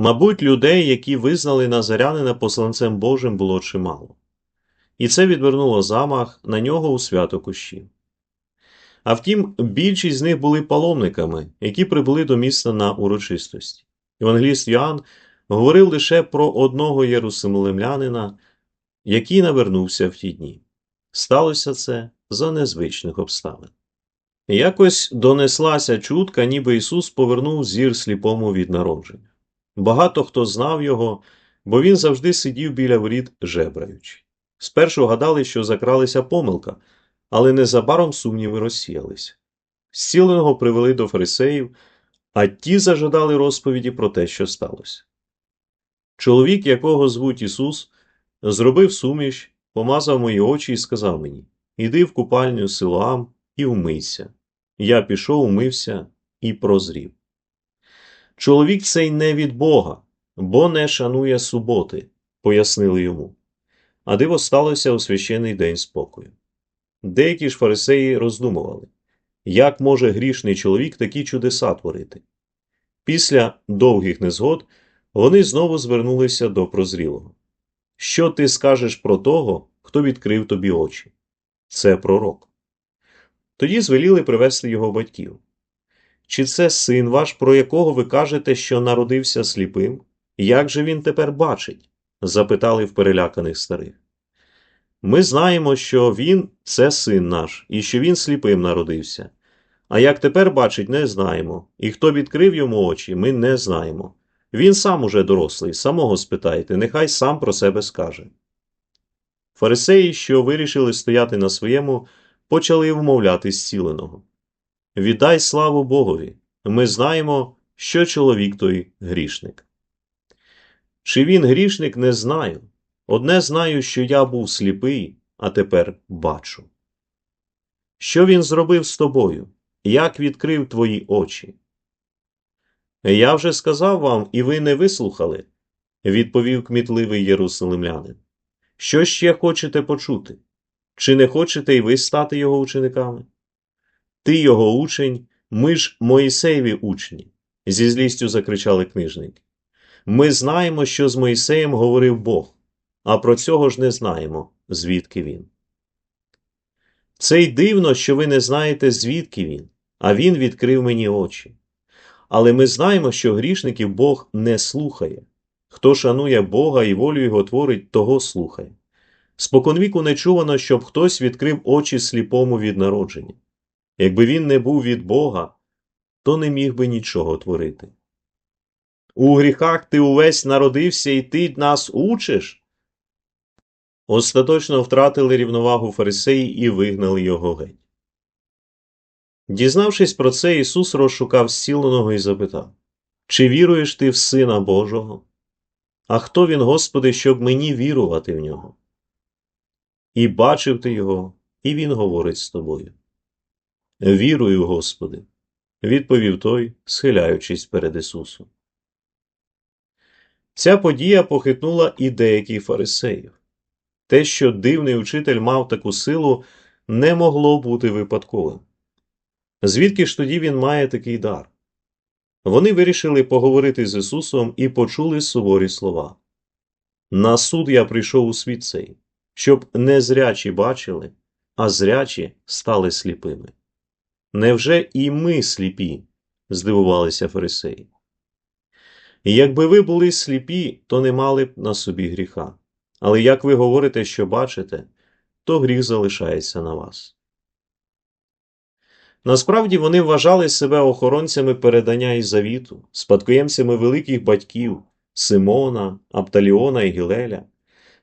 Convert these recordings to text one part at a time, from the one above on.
Мабуть, людей, які визнали Назарянина посланцем Божим, було чимало. І це відвернуло замах на нього у свято кущів. А втім, більшість з них були паломниками, які прибули до міста на урочистості. Євангеліст Йоанн говорив лише про одного єрусалимлянина, який навернувся в ті дні. Сталося це за незвичних обставин. Якось донеслася чутка, ніби Ісус повернув зір сліпому від народження. Багато хто знав його, бо він завжди сидів біля воріт, жебраючи. Спершу гадали, що закралася помилка, але незабаром сумніви розсіялися. Зціленого привели до фарисеїв, а ті зажадали розповіді про те, що сталося. Чоловік, якого звуть Ісус, зробив суміш, помазав мої очі і сказав мені Іди в купальню Силоам і вмийся. Я пішов, умився і прозрів. Чоловік цей не від Бога, бо не шанує суботи, пояснили йому. А диво сталося у священний день спокою. Деякі ж фарисеї роздумували, як може грішний чоловік такі чудеса творити. Після довгих незгод вони знову звернулися до прозрілого. Що ти скажеш про того, хто відкрив тобі очі? Це пророк. Тоді звеліли привезти його батьків. Чи це син ваш, про якого ви кажете, що народився сліпим? Як же він тепер бачить? запитали в переляканих старих. Ми знаємо, що він це син наш, і що він сліпим народився. А як тепер бачить, не знаємо, і хто відкрив йому очі, ми не знаємо. Він сам уже дорослий, самого спитайте, нехай сам про себе скаже. Фарисеї, що вирішили стояти на своєму, почали вмовляти зціленого. Віддай славу Богові. Ми знаємо, що чоловік той грішник. Чи він грішник, не знаю. Одне знаю, що я був сліпий, а тепер бачу. Що він зробив з тобою? Як відкрив твої очі? Я вже сказав вам, і ви не вислухали, відповів кмітливий єрусалимлянин. Що ще хочете почути? Чи не хочете й ви стати його учениками? Ти його учень, ми ж Моїсеєві учні, зі злістю закричали книжники. Ми знаємо, що з Моїсеєм говорив Бог, а про цього ж не знаємо, звідки він. Це й дивно, що ви не знаєте, звідки він, а він відкрив мені очі. Але ми знаємо, що грішників Бог не слухає. Хто шанує Бога і волю його творить, того слухає. Споконвіку не чувано, щоб хтось відкрив очі сліпому від народження. Якби він не був від Бога, то не міг би нічого творити. У гріхах ти увесь народився і ти нас учиш. Остаточно втратили рівновагу фарисеї і вигнали його геть. Дізнавшись про це, Ісус розшукав зціленого і запитав Чи віруєш ти в Сина Божого? А хто він, Господи, щоб мені вірувати в нього? І бачив ти його, і він говорить з тобою. Вірую, Господи, відповів той, схиляючись перед Ісусом. Ця подія похитнула і деяких фарисеїв. Те, що дивний учитель мав таку силу, не могло бути випадковим. Звідки ж тоді він має такий дар? Вони вирішили поговорити з Ісусом і почули суворі слова. На суд я прийшов у світ цей, щоб незрячі бачили, а зрячі стали сліпими. Невже і ми сліпі? здивувалися фарисеї. Якби ви були сліпі, то не мали б на собі гріха. Але як ви говорите, що бачите, то гріх залишається на вас. Насправді вони вважали себе охоронцями передання і завіту, спадкоємцями великих батьків Симона, Апталіона і Гілеля.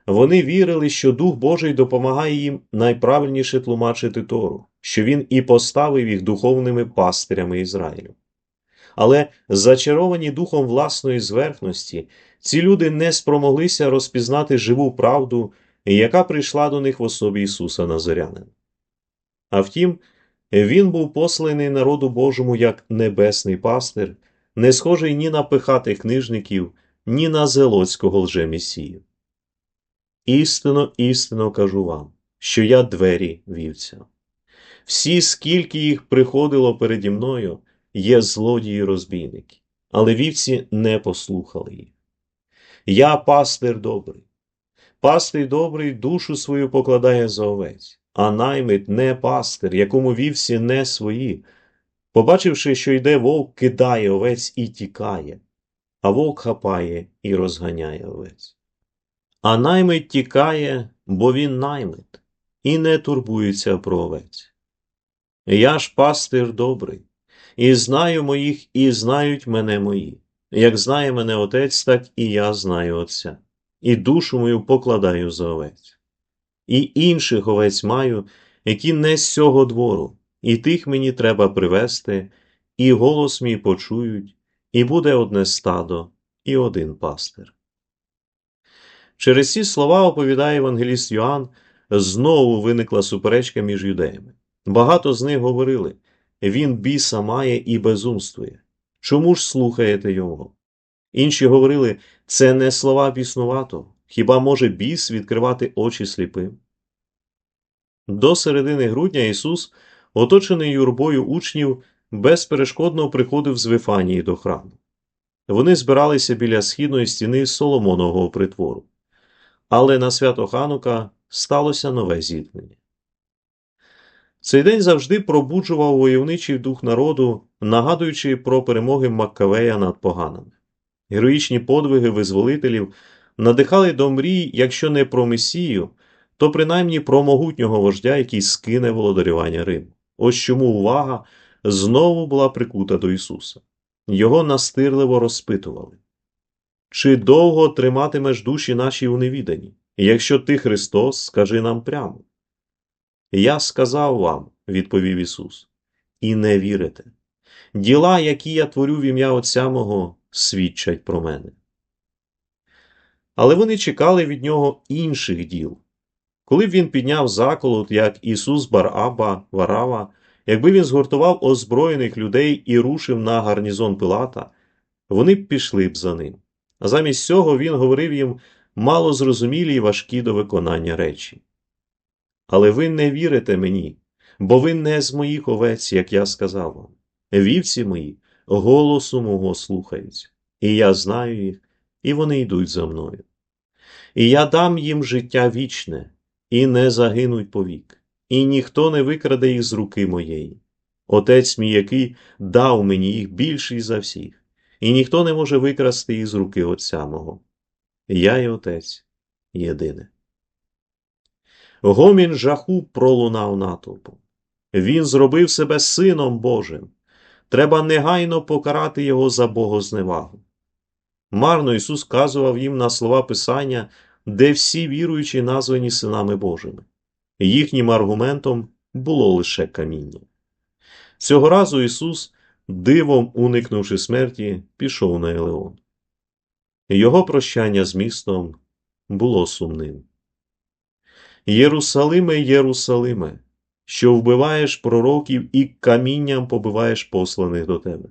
Вони вірили, що Дух Божий допомагає їм найправильніше тлумачити Тору, що він і поставив їх духовними пастирями Ізраїлю. Але, зачаровані духом власної зверхності, ці люди не спромоглися розпізнати живу правду, яка прийшла до них в особі Ісуса Назарянина. А втім, він був посланий народу Божому як небесний пастир, не схожий ні на пихатих книжників, ні на зелоцького лжемісію. Істинно, істинно кажу вам, що я двері вівця. Всі, скільки їх приходило переді мною, є злодії розбійники. але вівці не послухали їх. Я пастир добрий. Пастир добрий душу свою покладає за овець, а наймит не пастир, якому вівці не свої. Побачивши, що йде вовк, кидає овець і тікає, а вовк хапає і розганяє овець. А наймит тікає, бо він наймит, і не турбується про овець. Я ж пастир добрий, і знаю моїх, і знають мене мої. Як знає мене отець, так і я знаю Отця, і душу мою покладаю за овець. І інших овець маю, які не з цього двору, і тих мені треба привести, і голос мій почують, і буде одне стадо, і один пастир. Через ці слова оповідає Євангеліст Йоанн, знову виникла суперечка між юдеями. Багато з них говорили він біса має і безумствує. Чому ж слухаєте його? Інші говорили це не слова біснувато, хіба може біс відкривати очі сліпим? До середини грудня Ісус, оточений юрбою учнів, безперешкодно приходив з Вифанії до храму. Вони збиралися біля східної стіни Соломонового притвору. Але на свято Ханука сталося нове зіткнення. Цей день завжди пробуджував войовничий дух народу, нагадуючи про перемоги Маккавея над поганими. Героїчні подвиги визволителів надихали до мрій, якщо не про Месію, то принаймні про могутнього вождя, який скине володарювання Риму. Ось чому увага знову була прикута до Ісуса. Його настирливо розпитували. Чи довго триматимеш душі наші у невіданні? Якщо ти Христос, скажи нам прямо. Я сказав вам, відповів Ісус, і не вірите. Діла, які я творю в ім'я Отця мого, свідчать про мене. Але вони чекали від нього інших діл. Коли б він підняв заколот, як Ісус Бараба Варава, якби він згуртував озброєних людей і рушив на гарнізон Пилата, вони б пішли б за ним. А замість цього він говорив їм малозрозумілі й важкі до виконання речі. Але ви не вірите мені, бо ви не з моїх овець, як я сказав вам. Вівці мої голосу мого слухаються, і я знаю їх, і вони йдуть за мною. І я дам їм життя вічне, і не загинуть повік, і ніхто не викраде їх з руки моєї. Отець мій, який дав мені їх більший за всіх, і ніхто не може викрасти їх з руки Отця мого. Я і Отець єдине. Гомін жаху пролунав натовпом. Він зробив себе сином Божим. Треба негайно покарати його за богозневагу. Марно Ісус казував їм на слова Писання, де всі віруючі названі синами Божими. Їхнім аргументом було лише каміння. Цього разу Ісус, дивом уникнувши смерті, пішов на Елеон. Його прощання з містом було сумним. Єрусалиме, Єрусалиме, що вбиваєш пророків і камінням побиваєш посланих до тебе.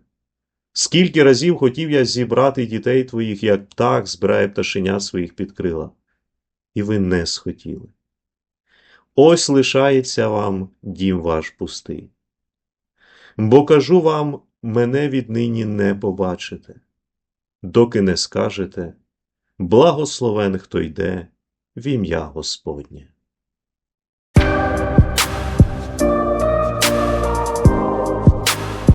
Скільки разів хотів я зібрати дітей твоїх, як птах збирає пташеня своїх під крила, і ви не схотіли. Ось лишається вам дім ваш пустий. Бо кажу вам, мене віднині не побачите, доки не скажете, благословен хто йде в ім'я Господнє.